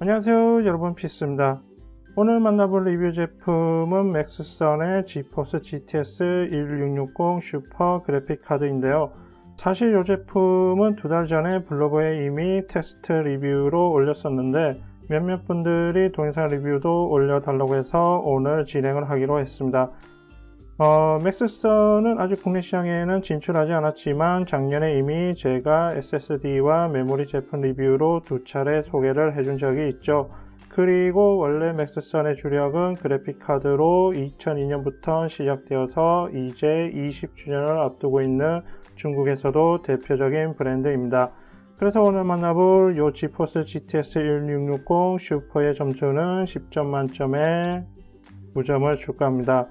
안녕하세요 여러분. 피스입니다. 오늘 만나볼 리뷰 제품은 맥스선의 지포스 GTS 1660 슈퍼 그래픽 카드인데요. 사실 이 제품은 두 달 전에 블로그에 이미 테스트 리뷰로 올렸었는데 몇몇 분들이 동영상 리뷰도 올려달라고 해서 오늘 진행을 하기로 했습니다 어, 맥스선은 아직 국내 시장에는 진출하지 않았지만 작년에 이미 제가 SSD와 메모리 제품 리뷰로 두 차례 소개를 해준 적이 있죠. 그리고 원래 맥스선의 주력은 그래픽카드로 2002년부터 시작되어서 이제 20주년을 앞두고 있는 중국에서도 대표적인 브랜드입니다. 그래서 오늘 만나볼 요 지포스 GTS 1660 슈퍼의 점수는 10점 만점에 9점을 줄까 합니다.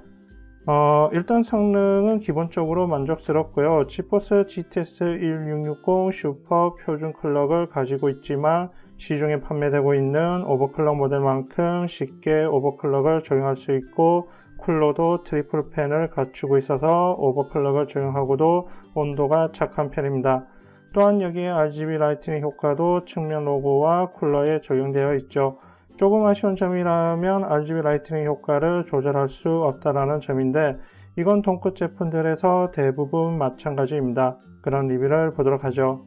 어, 일단 성능은 기본적으로 만족스럽고요. 지포스 GTS 1660 슈퍼 표준 클럭을 가지고 있지만 시중에 판매되고 있는 오버클럭 모델만큼 쉽게 오버클럭을 적용할 수 있고 쿨러도 트리플 팬을 갖추고 있어서 오버클럭을 적용하고도 온도가 착한 편입니다. 또한 여기에 RGB 라이트닝 효과도 측면 로고와 쿨러에 적용되어 있죠. 조금 아쉬운 점이라면 RGB 라이트닝 효과를 조절할 수 없다라는 점인데 이건 동급 제품들에서 대부분 마찬가지입니다. 그런 리뷰를 보도록 하죠.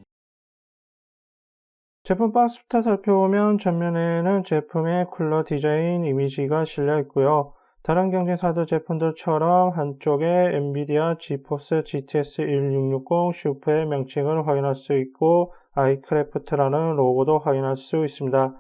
제품 박스부터 살펴보면 전면에는 제품의 쿨러 디자인 이미지가 실려 있고요. 다른 경쟁사들 제품들처럼 한쪽에 엔비디아 지포스 GTS 1660 슈퍼의 명칭을 확인할 수 있고 아이크래프트라는 로고도 확인할 수 있습니다.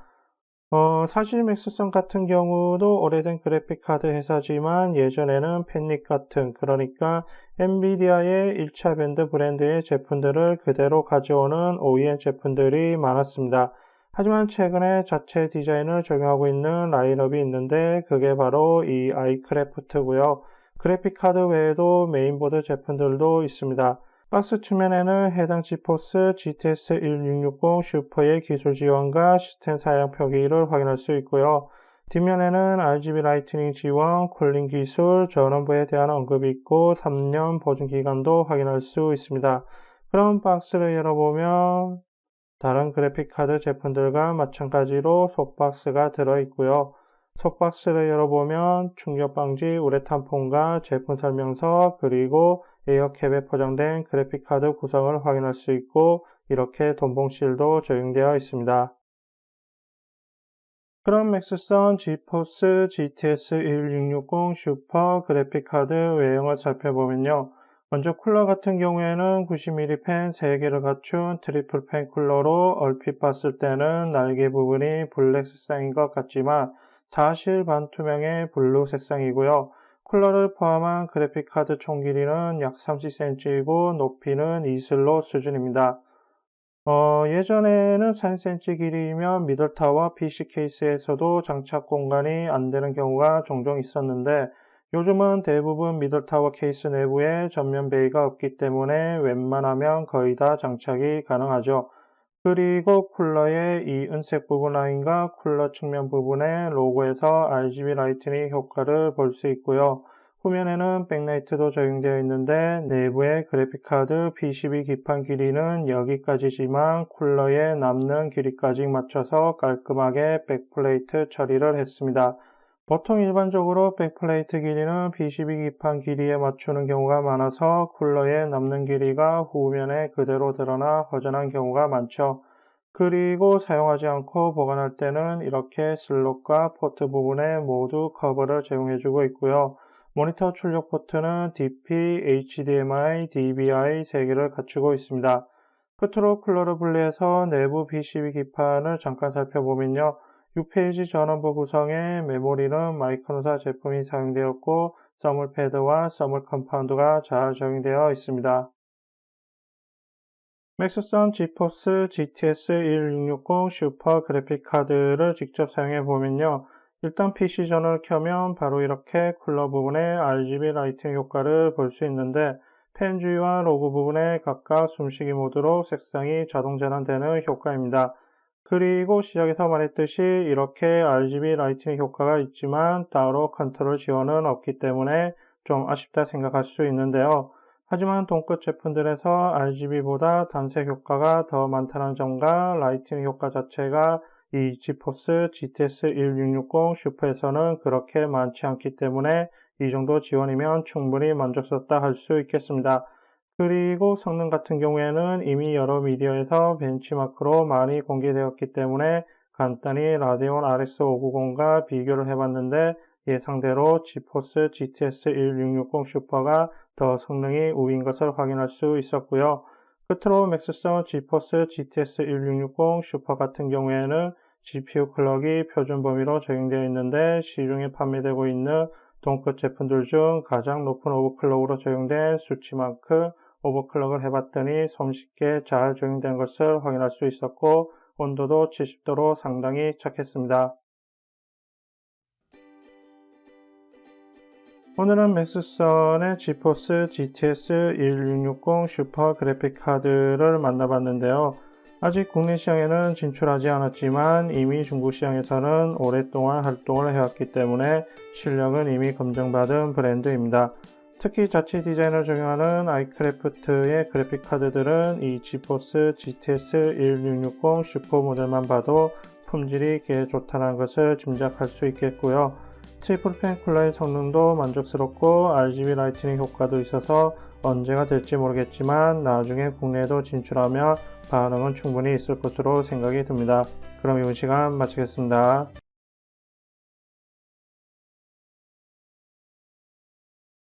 어, 사실 맥스선 같은 경우도 오래된 그래픽카드 회사지만 예전에는 팬닉 같은 그러니까 엔비디아의 1차 밴드 브랜드의 제품들을 그대로 가져오는 OEM 제품들이 많았습니다. 하지만 최근에 자체 디자인을 적용하고 있는 라인업이 있는데 그게 바로 이 아이크래프트고요. 그래픽카드 외에도 메인보드 제품들도 있습니다. 박스 측면에는 해당 지포스 GTS 1660 슈퍼의 기술 지원과 시스템 사양 표기를 확인할 수 있고요. 뒷면에는 RGB 라이트닝 지원, 쿨링 기술, 전원부에 대한 언급이 있고 3년 보증 기간도 확인할 수 있습니다. 그럼 박스를 열어보면 다른 그래픽카드 제품들과 마찬가지로 속박스가 들어있고요. 속박스를 열어보면 충격 방지 우레탄 폼과 제품 설명서 그리고 에어캡에 포장된 그래픽카드 구성을 확인할 수 있고 이렇게 돈봉실도 적용되어 있습니다. 그럼 맥스선 지포스 GTS 1660 슈퍼 그래픽카드 외형을 살펴보면요. 먼저 쿨러 같은 경우에는 90mm 펜 3개를 갖춘 트리플 펜 쿨러로 얼핏 봤을 때는 날개 부분이 블랙 색상인 것 같지만 사실 반투명의 블루 색상이고요. 쿨러를 포함한 그래픽카드 총 길이는 약 30cm이고 높이는 이슬로 수준입니다. 어, 예전에는 4cm 길이면 미들타워 PC 케이스에서도 장착 공간이 안 되는 경우가 종종 있었는데 요즘은 대부분 미들타워 케이스 내부에 전면 베이가 없기 때문에 웬만하면 거의 다 장착이 가능하죠. 그리고 쿨러의 이 은색 부분 라인과 쿨러 측면 부분의 로고에서 RGB 라이트닝 효과를 볼 수 있고요. 후면에는 백라이트도 적용되어 있는데 내부의 그래픽카드 PCB 기판 길이는 여기까지지만 쿨러에 남는 길이까지 맞춰서 깔끔하게 백플레이트 처리를 했습니다. 보통 일반적으로 백플레이트 길이는 PCB 기판 길이에 맞추는 경우가 많아서 쿨러에 남는 길이가 후면에 그대로 드러나 허전한 경우가 많죠. 그리고 사용하지 않고 보관할 때는 이렇게 슬롯과 포트 부분에 모두 커버를 제공해주고 있고요. 모니터 출력 포트는 DP, HDMI, DVI 3개를 갖추고 있습니다. 끝으로 쿨러를 분리해서 내부 PCB 기판을 잠깐 살펴보면요. 6페이지 전원부 구성에 메모리는 마이크론사 제품이 사용되었고 써물 패드와 써물 컴파운드가 잘 적용되어 있습니다. 맥스선 지포스 GTS 1660 슈퍼 그래픽 카드를 직접 사용해 보면요. 일단 PC 전원을 켜면 바로 이렇게 쿨러 부분에 RGB 라이팅 효과를 볼 수 있는데 펜 주위와 로고 부분에 각각 숨쉬기 모드로 색상이 자동 전환되는 효과입니다. 그리고 시작에서 말했듯이 이렇게 RGB 라이팅 효과가 있지만 따로 컨트롤 지원은 없기 때문에 좀 아쉽다 생각할 수 있는데요. 하지만 동급 제품들에서 RGB보다 단색 효과가 더 많다는 점과 라이팅 효과 자체가 이 지포스 GTS 1660 슈퍼에서는 그렇게 많지 않기 때문에 이 정도 지원이면 충분히 만족스럽다 할 수 있겠습니다. 그리고 성능 같은 경우에는 이미 여러 미디어에서 벤치마크로 많이 공개되었기 때문에 간단히 라데온 RX 590과 비교를 해봤는데 예상대로 지포스 GTS 1660 슈퍼가 더 성능이 우위인 것을 확인할 수 있었고요. 끝으로 맥스성 지포스 GTS 1660 슈퍼 같은 경우에는 GPU 클럭이 표준 범위로 적용되어 있는데 시중에 판매되고 있는 동급 제품들 중 가장 높은 오버클럭으로 적용된 수치만큼 오버클럭을 해봤더니 손쉽게 잘 적용된 것을 확인할 수 있었고 온도도 70도로 상당히 착했습니다. 오늘은 맥스선의 지포스 GTS 1660 슈퍼 그래픽 카드를 만나봤는데요. 아직 국내 시장에는 진출하지 않았지만 이미 중국 시장에서는 오랫동안 활동을 해왔기 때문에 실력은 이미 검증받은 브랜드입니다. 특히 자체 디자인을 적용하는 아이크래프트의 그래픽 카드들은 이 지포스 GTS 1660 슈퍼 모델만 봐도 품질이 꽤 좋다는 것을 짐작할 수 있겠고요. 트리플 펜 쿨러의 성능도 만족스럽고 RGB 라이트닝 효과도 있어서 언제가 될지 모르겠지만 나중에 국내에도 진출하면 반응은 충분히 있을 것으로 생각이 듭니다. 그럼 이번 시간 마치겠습니다.